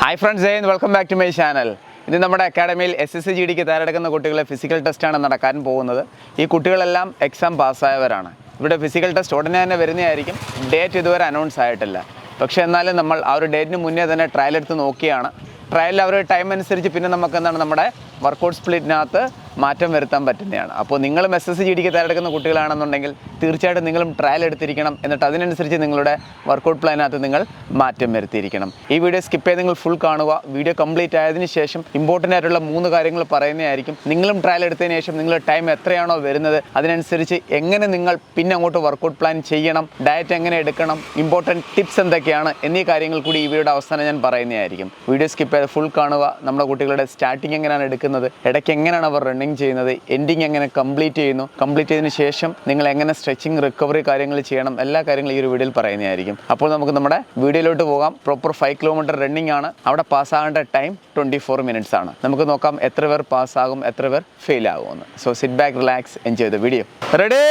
Hi friends Jayan welcome back to my channel ഇന്ന് നമ്മുടെ അക്കാഡമിയിൽ എസ് എസ് സി ജി ഡിക്ക് തയ്യാറെടുക്കുന്ന കുട്ടികളെ ഫിസിക്കൽ ടെസ്റ്റാണ് നടക്കാൻ പോകുന്നത്. ഈ കുട്ടികളെല്ലാം എക്സാം പാസ്സായവരാണ് ഇവിടെ ഫിസിക്കൽ ടെസ്റ്റ് ഉടനെ തന്നെ വരുന്നതായിരിക്കും. ഡേറ്റ് ഇതുവരെ അനൗൺസ് ആയിട്ടില്ല. പക്ഷേ എന്നാലും നമ്മൾ ആ ഒരു ഡേറ്റിന് മുന്നേ തന്നെ ട്രയൽ എടുത്ത് നോക്കിയാണ്. ട്രയലിൽ അവർ ടൈം അനുസരിച്ച് പിന്നെ നമുക്ക് എന്താണ് നമ്മുടെ വർക്കൗട്ട് സ്പ്ലിറ്റിനകത്ത് മാറ്റം വരുത്താൻ പറ്റുന്നതാണ്. അപ്പോൾ നിങ്ങൾ എസ് എസ് ജി ഡിക്ക് തയ്യാറെടുക്കുന്ന കുട്ടികളാണെന്നുണ്ടെങ്കിൽ തീർച്ചയായിട്ടും നിങ്ങളും ട്രയൽ എടുത്തിരിക്കണം. എന്നിട്ട് അതിനനുസരിച്ച് നിങ്ങളുടെ വർക്കൗട്ട് പ്ലാനകത്ത് നിങ്ങൾ മാറ്റം വരുത്തിയിരിക്കണം. ഈ വീഡിയോ സ്കിപ്പ് ചെയ്ത് നിങ്ങൾ ഫുൾ കാണുക. വീഡിയോ കംപ്ലീറ്റ് ആയതിനു ശേഷം ഇമ്പോർട്ടന്റ് ആയിട്ടുള്ള മൂന്ന് കാര്യങ്ങൾ പറയുന്നതായിരിക്കും. നിങ്ങളും ട്രയൽ എടുത്തതിന് ശേഷം നിങ്ങളുടെ ടൈം എത്രയാണോ വരുന്നത് അതിനനുസരിച്ച് എങ്ങനെ നിങ്ങൾ പിന്നെ അങ്ങോട്ട് വർക്കൗട്ട് പ്ലാൻ ചെയ്യണം ഡയറ്റ് എങ്ങനെ എടുക്കണം ഇമ്പോർട്ടന്റ് ടിപ്സ് എന്തൊക്കെയാണ് എന്നീ കാര്യങ്ങൾ കൂടി ഈ വീഡിയോ അവസാനം ഞാൻ പറയുന്നതായിരിക്കും. വീഡിയോ സ്കിപ്പ് ചെയ്ത് ഫുൾ കാണുക. നമ്മുടെ കുട്ടികളുടെ സ്റ്റാർട്ടിങ് എങ്ങനെയാണ് എടുക്കുന്നത് ഇടയ്ക്ക് എങ്ങനെയാണ് അവർ റണ്ണിങ് ചെയ്യുന്നത് എൻഡിങ് എങ്ങനെ കംപ്ലീറ്റ് ചെയ്യുന്നു കംപ്ലീറ്റ് ചെയ്തതിന് ശേഷം നിങ്ങൾ എങ്ങനെ സ്ട്രെച്ചിങ് റിക്കവറി കാര്യങ്ങൾ ചെയ്യണം എല്ലാ കാര്യങ്ങളും ഈ ഒരു വീഡിയോയിൽ പറയുന്നതായിരിക്കും. അപ്പോൾ നമുക്ക് നമ്മുടെ വീഡിയോയിലോട്ട് പോകാം. പ്രോപ്പർ ഫൈവ് കിലോമീറ്റർ റണ്ണിങ് ആണ്. അവിടെ പാസ്സാകേണ്ട ടൈം ട്വന്റി ഫോർ മിനിറ്റ്സ് ആണ്. നമുക്ക് നോക്കാം എത്ര പേർ പാസ്സാകും എത്ര പേർ ഫെയിൽ ആകുമെന്ന്. So sit back relax enjoy the video ready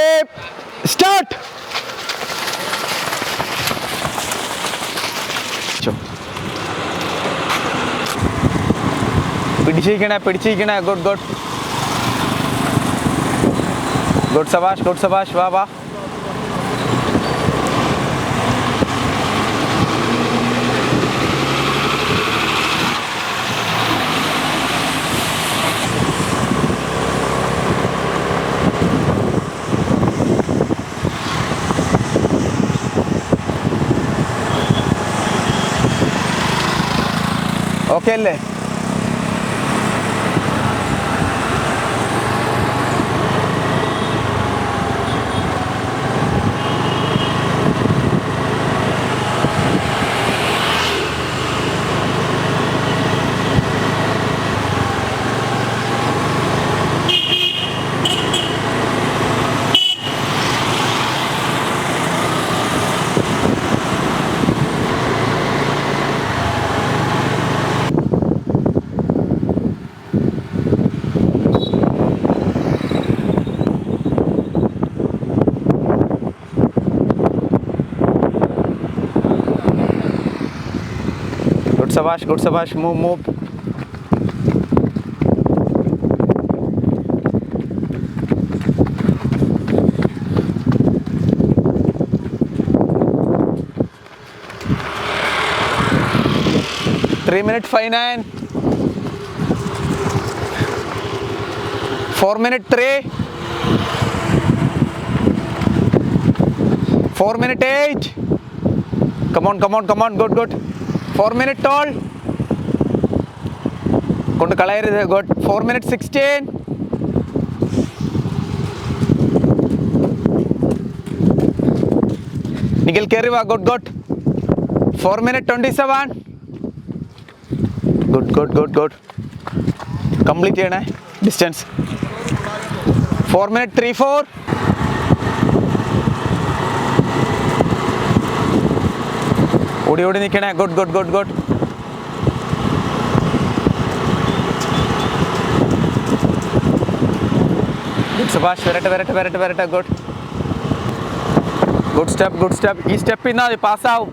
start പിടിച്ചിരിക്കണേ പിടിച്ചിരിക്കണേ ഗുഡ് ഗുഡ് ഗുഡ് സബാഷ് ഗുഡ് സബാഷ് വാ വാ ഓക്കെ അല്ലേ ഗുഡ് സബാഷ് good Sabash move move three minute five nine four minute three four minute eight come on come on come on good good four minute toll കൊണ്ട് കളയരുത്. Good four minute sixteen Nikhil കയറി വാ. Good good four minute twenty seven good good good good complete ചെയ്യണേ. Distance four minute three four ഓടി ഓടി നിൽക്കണേ good good good good Subhash വരട്ടെ വരട്ടെ വരട്ടെ വരട്ടെ. Good good step good step ഈ സ്റ്റെപ്പ് ഇന്നാ മതി. പാസ്സാവും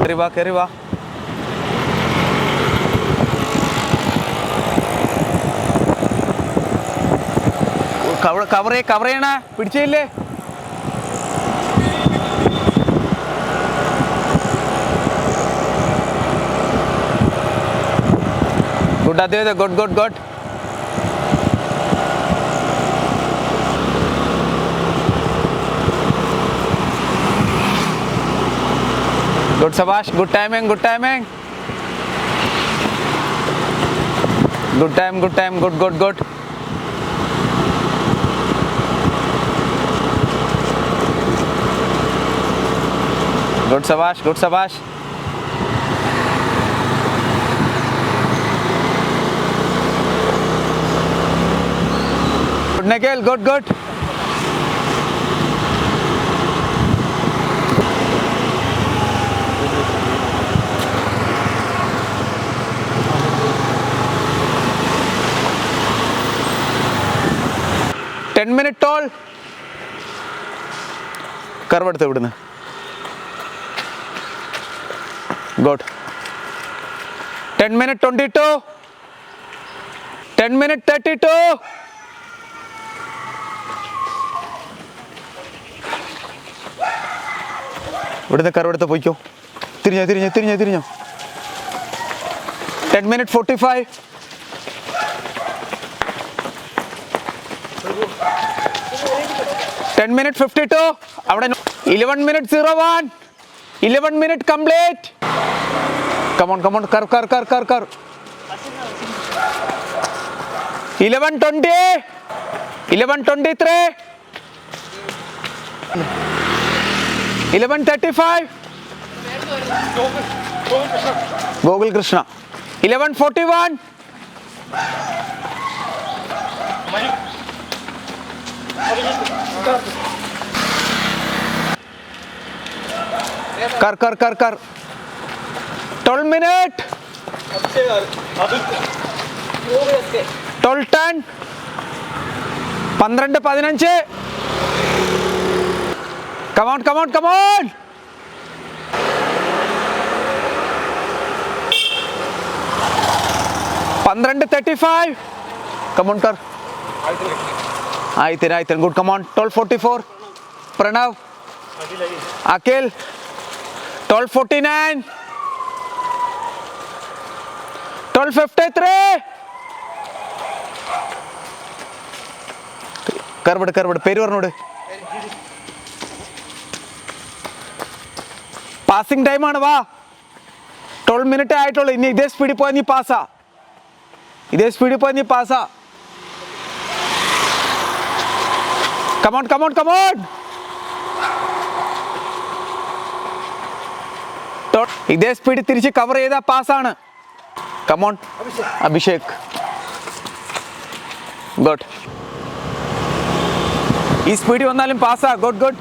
കയറി വാ കയറി വാ. കവർ കവർ ചെയ്യണേ. പിടിച്ചില്ലേ ഗുഡ് അതെ അതെ ഗുഡ് ഗുഡ് ഗുഡ് ഗുഡ് സബാഷ് good timing good timing good time good time good good good good സബാഷ് ഗുഡ് സബാഷ് ഗുഡ് നക്കേൽ ഗുഡ് ഗുഡ് ടെൻ മിനിറ്റ് ടോൾ കർവ് എടുത്ത് ഇവിടുന്ന്? Good ten minute twenty two ten minute thirty two ഇവിടുന്ന് കറവെടുത്ത് പോയിക്കോ. തിരിഞ്ഞോ തിരിഞ്ഞോ തിരിഞ്ഞോ തിരിഞ്ഞോ. Ten minute forty five ten minute fifty two അവിടെ eleven minute zero one eleven minute complete come on come on കർ കർ കർ കർ കർ eleven twenty eleven twenty three eleven thirty five. Gokul Krishna eleven forty one. കർ കർ കർ കർ. Twelve minute. Twelve ten. പന്ത്രണ്ട് പതിനഞ്ച്. Come on come on come on പന്ത്രണ്ട് തേർട്ടി ഫൈവ് കമോൺ കർ ആയിത്തൻ ആയിത്തൻ good come on twelve forty four Pranav. Akhil. Twelve forty nine twelve fifty three കർവിട് കർവിട് പേര് പറഞ്ഞോട് പാസിംഗ് ടൈമാണ് വാ. ട്വൽവ് മിനിറ്റ് ആയിട്ടുള്ളൂ. ഇനി ഇതേ സ്പീഡിൽ പോയാൽ നീ പാസ്സാ ഇതേ സ്പീഡിൽ പോയാൽ നീ പാസ്സാ കമോൺ കമോൺ കമോൺ ഇതേ സ്പീഡിൽ തിരിച്ച് കവർ ചെയ്ത പാസ്സാണ് കമോൺ അഭിഷേക് ഗുഡ് ഈ സ്പീഡിൽ വന്നാലും പാസ്സാ ഗുഡ് ഗുഡ്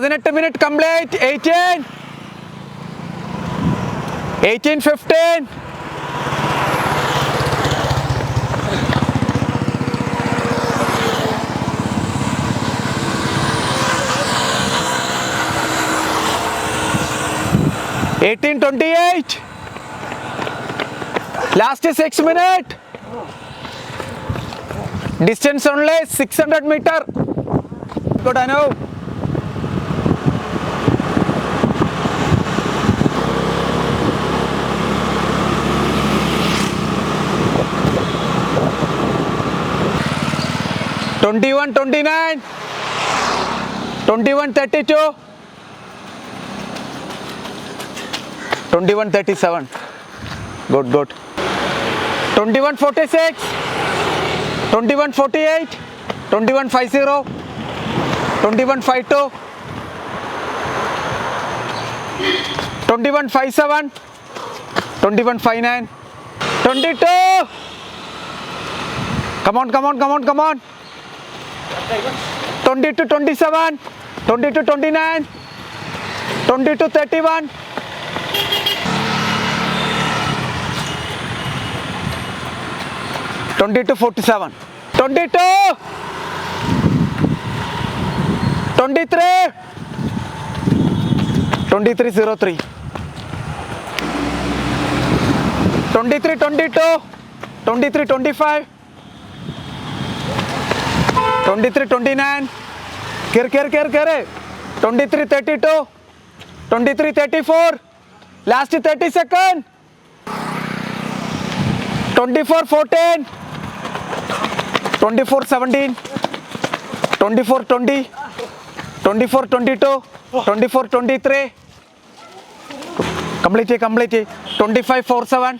പതിനെട്ട് minute complete eighteen eighteen fifteen eighteen twenty eight last six minute distance only 600 meter good i know 21, 29, 21, 32, 21, 37. Good, good. 21, 46, 21, 48, 21, 50, 21, 52, 21, 57, 21, 59, 22. Come on, come on, come on, come on. Two twenty one five seven twenty one five nine twenty two come on come on come on come on 20 to 27, 20 to 29, 20 to 31. Twenty to forty-seven, twenty-two, twenty-three, twenty-three zero three, twenty three twenty nine केर केर केर केरे twenty three thirty two twenty three thirty four last thirty second twenty four fourteen twenty four seventeen twenty four twenty twenty four twenty two twenty four twenty three complete complete twenty five four seven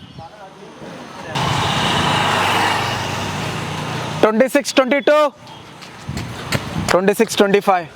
twenty six twenty two twenty six twenty five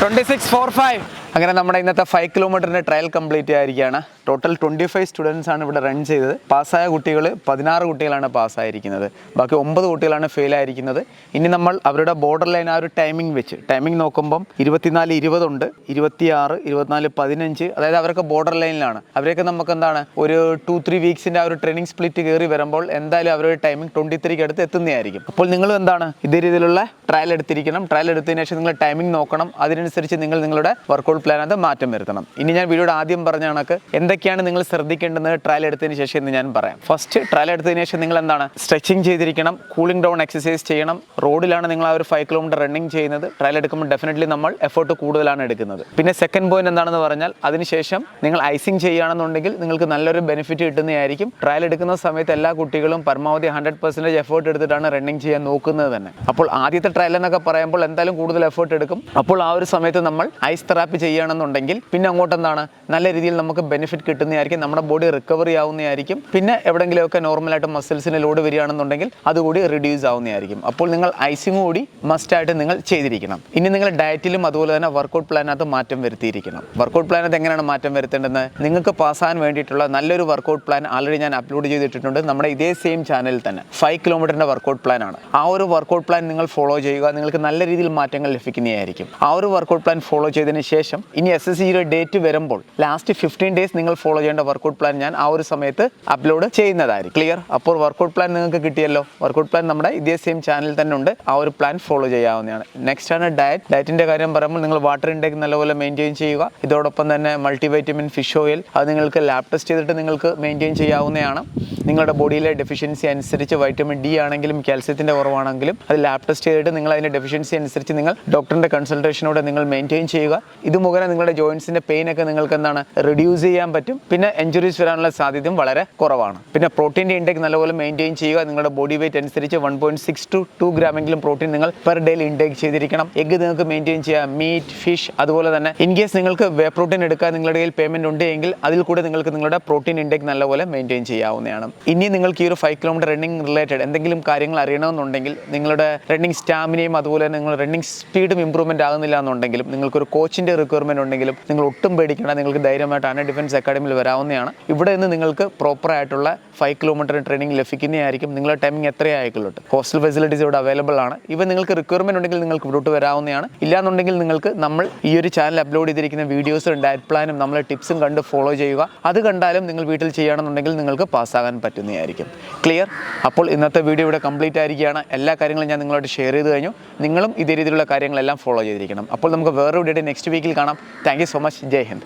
twenty six four five അങ്ങനെ നമ്മുടെ ഇന്നത്തെ five കിലോമീറ്ററിന്റെ trial complete ആയിരിക്കുകയാണ്. Total twenty five students ആണ് ഇവിടെ run ചെയ്തത്. പാസ്സായ കുട്ടികൾ പതിനാറ് കുട്ടികളാണ് പാസ്സായിരിക്കുന്നത്. ബാക്കി ഒമ്പത് കുട്ടികളാണ് ഫെയിൽ ആയിരിക്കുന്നത്. ഇനി നമ്മൾ അവരുടെ ബോർഡർ ലൈൻ ആ ഒരു ടൈമിംഗ് വെച്ച് ടൈമിംഗ് നോക്കുമ്പം ഇരുപത്തിനാല് ഇരുപതുണ്ട് ഇരുപത്തിയാറ് ഇരുപത്തിനാല് പതിനഞ്ച് അതായത് അവരൊക്കെ ബോർഡർ ലൈനിലാണ് അവരെയൊക്കെ നമുക്ക് എന്താണ് ഒരു ടു ത്രീ വീക്സിന്റെ ആ ഒരു ട്രെയിനിങ് സ്പ്ലിറ്റ് കയറി വരുമ്പോൾ എന്തായാലും അവരുടെ ടൈമിംഗ് ട്വന്റി ത്രീക്ക് അടുത്ത് എത്തുന്നതായിരിക്കും. അപ്പോൾ നിങ്ങൾ എന്താണ് ഇതേ രീതിയിലുള്ള ട്രയൽ എടുത്തിരിക്കണം. ട്രയൽ എടുത്തതിന് ശേഷം നിങ്ങൾ ടൈമിംഗ് നോക്കണം. അതിനനുസരിച്ച് നിങ്ങൾ നിങ്ങളുടെ വർക്കൗട്ട് പ്ലാനകത്ത് മാറ്റം വരുത്തണം. ഇനി ഞാൻ വീഡിയോയുടെ ആദ്യം പറഞ്ഞ കണക്ക് എന്തൊക്കെയാണ് നിങ്ങൾ ശ്രദ്ധിക്കേണ്ടത് ട്രയൽ എടുത്തതിന് ശേഷം എന്ന് ഞാൻ പറയാം. ഫസ്റ്റ് ട്രയൽ എടുത്തതിന് ശേഷം നിങ്ങൾ എന്താണ്? സ്ട്രെച്ചിങ് ചെയ്തിരിക്കണം കൂളിംഗ് ഡൗൺ എക്സസൈസ് ചെയ്യണം. റോഡിലാണ് നിങ്ങൾ ആ ഒരു ഫൈവ് കിലോമീറ്റർ റണ്ണിങ് ചെയ്യുന്നത്. ട്രയൽ എടുക്കുമ്പോൾ ഡെഫിനറ്റ്ലി നമ്മൾ എഫേർട്ട് കൂടുതലാണ് എടുക്കുന്നത്. പിന്നെ സെക്കൻഡ് പോയിന്റ് എന്താണെന്ന് പറഞ്ഞാൽ അതിനുശേഷം നിങ്ങൾ ഐസിങ് ചെയ്യുകയാണെന്നുണ്ടെങ്കിൽ നിങ്ങൾക്ക് നല്ലൊരു ബെനിഫിറ്റ് കിട്ടുന്നതായിരിക്കും. ട്രയൽ എടുക്കുന്ന സമയത്ത് എല്ലാ കുട്ടികളും പരമാവധി ഹൺഡ്രഡ് പെർസെന്റേജ് എഫേർട്ട് എടുത്തിട്ടാണ് റണ്ണിങ് ചെയ്യാൻ നോക്കുന്നത് തന്നെ. അപ്പോൾ ആദ്യത്തെ ട്രയൽ എന്നൊക്കെ പറയുമ്പോൾ എന്തായാലും കൂടുതൽ എഫേർട്ട് എടുക്കും. അപ്പോൾ ആ ഒരു സമയത്ത് നമ്മൾ ഐസ് തെറാപ്പി ചെയ്യുകയാണെന്നുണ്ടെങ്കിൽ പിന്നെ അങ്ങോട്ട് എന്താണ് നല്ല രീതിയിൽ നമുക്ക് ബെനിഫിറ്റ് കിട്ടുന്നതായിരിക്കും നമ്മുടെ ബോഡി റിക്കവറി ആവുന്നതായിരിക്കും. പിന്നെ എവിടെയെങ്കിലുമൊക്കെ നോർമലായിട്ട് മസിൽസിന് ലോഡ് വരികയാണെന്നുണ്ടെങ്കിൽ അതുകൂടി റിഡ്യൂസ് ആവുന്നതായിരിക്കും. അപ്പോൾ നിങ്ങൾ ഐസിങ് കൂടി മസ്റ്റായിട്ട് നിങ്ങൾ ചെയ്തിരിക്കണം. ഇനി നിങ്ങൾ ഡയറ്റിലും അതുപോലെ തന്നെ വർക്കൗട്ട് പ്ലാനകത്ത് മാറ്റം വരുത്തിയിരിക്കണം. വർക്കൗട്ട് പ്ലാനകത്ത് എങ്ങനെയാണ് മാറ്റം വരുത്തേണ്ടത് നിങ്ങൾക്ക് പാസ്സാൻ വേണ്ടിയിട്ടുള്ള നല്ലൊരു വർക്കൗട്ട് പ്ലാൻ ആൾറെഡി ഞാൻ അപ്ലോഡ് ചെയ്തിട്ടുണ്ട് നമ്മുടെ ഇതേ സെയിം ചാനലിൽ തന്നെ. ഫൈവ് കിലോമീറ്ററിന്റെ വർക്കൗട്ട് പ്ലാനാണ് ആ ഒരു വർക്കൗട്ട് പ്ലാൻ നിങ്ങൾ ഫോളോ ചെയ്യുക. നിങ്ങൾക്ക് നല്ല രീതിയിൽ മാറ്റങ്ങൾ ലഭിക്കുന്നതായിരിക്കും. ആ ഒരു വർക്കൗട്ട് പ്ലാൻ ഫോളോ ചെയ്തതിന് ശേഷം ഇനി എസ് എസ് സിയുടെ ഡേറ്റ് വരുമ്പോൾ ലാസ്റ്റ് ഫിഫ്റ്റീൻ ഡേയ്സ് നിങ്ങൾ ഫോളോ ചെയ്യേണ്ട വർക്കൗട്ട് പ്ലാൻ ഞാൻ ആ ഒരു സമയത്ത് അപ്ലോഡ് ചെയ്യുന്നതായിരിക്കും. ക്ലിയർ അപ്പോൾ വർക്കൗട്ട് പ്ലാൻ നിങ്ങൾക്ക് കിട്ടിയല്ലോ. വർക്കൗട്ട് പ്ലാൻ നമ്മുടെ ഇതേ സെയിം ചാനലിൽ തന്നെ ഉണ്ട്. ആ ഒരു പ്ലാൻ ഫോളോ ചെയ്യാവുന്നതാണ്. നെക്സ്റ്റ് ആണ് ഡയറ്റ് ഡയറ്റിന്റെ കാര്യം പറയുമ്പോൾ നിങ്ങൾ വാട്ടർ ഇൻടേക്ക് നല്ലപോലെ മെയിന്റെയിൻ ചെയ്യുക. ഇതോടൊപ്പം തന്നെ മൾട്ടിവൈറ്റമിൻ ഫിഷ് ഓയിൽ അത് നിങ്ങൾക്ക് ലാബ് ടെസ്റ്റ് ചെയ്തിട്ട് നിങ്ങൾക്ക് മെയിന്റെയിൻ ചെയ്യാവുന്നതാണ്. നിങ്ങളുടെ ബോഡിയിലെ ഡെഫിഷ്യൻസി അനുസരിച്ച് വൈറ്റമിൻ ഡി ആണെങ്കിലും കാൽസ്യത്തിന്റെ കുറവാണെങ്കിലും അത് ലാബ് ടെസ്റ്റ് ചെയ്തിട്ട് നിങ്ങൾ അതിന്റെ ഡെഫിഷ്യൻസി അനുസരിച്ച് നിങ്ങൾ ഡോക്ടറിന്റെ കൺസൾട്ടേഷനോടെ നിങ്ങൾ മെയിന്റെയിൻ ചെയ്യുക. ഇത് മുഖേന നിങ്ങളുടെ ജോയിൻസിന്റെ പെയിൻ ഒക്കെ നിങ്ങൾക്ക് എന്താണ്? റിഡ്യൂസ് ചെയ്യാൻ പറ്റും. പിന്നെ എഞ്ചുറീസ് വരാനുള്ള സാധ്യതയും വളരെ കുറവാണ്. പിന്നെ പ്രോട്ടീന്റെ ഇൻടേക്ക് നല്ലപോലെ മെയിന്റെയിൻ ചെയ്യുക. നിങ്ങളുടെ ബോഡി വെയിറ്റ് അനുസരിച്ച് one point six two two ഗ്രാമെങ്കിലും protein നിങ്ങൾ പെർ ഡേയിൽ ഇൻടേക്ക് ചെയ്തിരിക്കണം. എഗ് നിങ്ങൾക്ക് മെയിന്റെയിൻ ചെയ്യാം. മീറ്റ് ഫിഷ് അതുപോലെ തന്നെ ഇൻ കേസ് നിങ്ങൾക്ക് വേ പ്രോട്ടീൻ എടുക്കാൻ നിങ്ങളുടെ കയ്യിൽ പേയ്മെന്റ് ഉണ്ട് എങ്കിൽ അതിൽ കൂടെ നിങ്ങൾക്ക് നിങ്ങളുടെ പ്രോട്ടീൻ ഇൻടേക്ക് നല്ലപോലെ മെയിന്റെയിൻ ചെയ്യാവുന്നതാണ്. ഇനി നിങ്ങൾക്ക് ഈ ഒരു ഫൈവ് കിലോമീറ്റർ റണ്ണിംഗ് റിലേറ്റഡ് എന്തെങ്കിലും കാര്യങ്ങൾ അറിയണമെന്നുണ്ടെങ്കിൽ നിങ്ങളുടെ റണ്ണിംഗ് സ്റ്റാമിനയും അതുപോലെ നിങ്ങൾ റണ്ണിംഗ് സ്പീഡും ഇമ്പ്രൂവ്മെന്റ് ആകുന്നില്ല എന്നുണ്ടെങ്കിലും നിങ്ങൾക്കൊരു കോച്ചിന്റെ റിക്വയർമെന്റ് ഉണ്ടെങ്കിലും നിങ്ങൾ ഒട്ടും പേടിക്കേണ്ട നിങ്ങൾക്ക് ധൈര്യമായിട്ട് ധൈര്യമായിട്ടാണ് ഡിഫൻസ് അക്കാഡമിയിൽ വരാവുന്നതാണ്. ഇവിടെ നിന്ന് നിങ്ങൾക്ക് പ്രോപ്പർ ആയിട്ടുള്ള ഫൈവ് കിലോമീറ്റർ ട്രെയിനിങ് ലഭിക്കുന്നതായിരിക്കും. നിങ്ങളുടെ ടൈമിംഗ് എത്രയായിക്കൊള്ളട്ടെ ഹോസ്റ്റൽ ഫെസിലിറ്റീസ് ഇവിടെ അവൈലബിൾ ആണ്. ഇവ നിങ്ങൾക്ക് റിക്വയർമെന്റ് ഉണ്ടെങ്കിൽ നിങ്ങൾക്ക് ഇവിടോട്ട് വരാവുന്നതാണ്. ഇല്ലാന്നുണ്ടെങ്കിൽ നിങ്ങൾക്ക് നമ്മൾ ഈ ഒരു ചാനൽ അപ്ലോഡ് ചെയ്തിരിക്കുന്ന വീഡിയോസും ഡയറ്റ് പ്ലാനും നമ്മളെ ടിപ്സും കണ്ട് ഫോളോ ചെയ്യുക. അത് കണ്ടാലും നിങ്ങൾ വീട്ടിൽ ചെയ്യുകയാണെന്നുണ്ടെങ്കിൽ നിങ്ങൾക്ക് പാസ്സാകാൻ പറ്റുന്നതായിരിക്കും. ക്ലിയർ അപ്പോൾ ഇന്നത്തെ വീഡിയോ ഇവിടെ കംപ്ലീറ്റ് ആയിരിക്കുകയാണ്. എല്ലാ കാര്യങ്ങളും ഞാൻ നിങ്ങളോട് ഷെയർ ചെയ്ത് കഴിഞ്ഞു. നിങ്ങളും ഇതേ രീതിയിലുള്ള കാര്യങ്ങളെല്ലാം ഫോളോ ചെയ്തിരിക്കണം. അപ്പോൾ നമുക്ക് വേറെ വീഡിയോ നെക്സ്റ്റ് വീക്കിൽ കാണാം. Thank so much Jai Hind.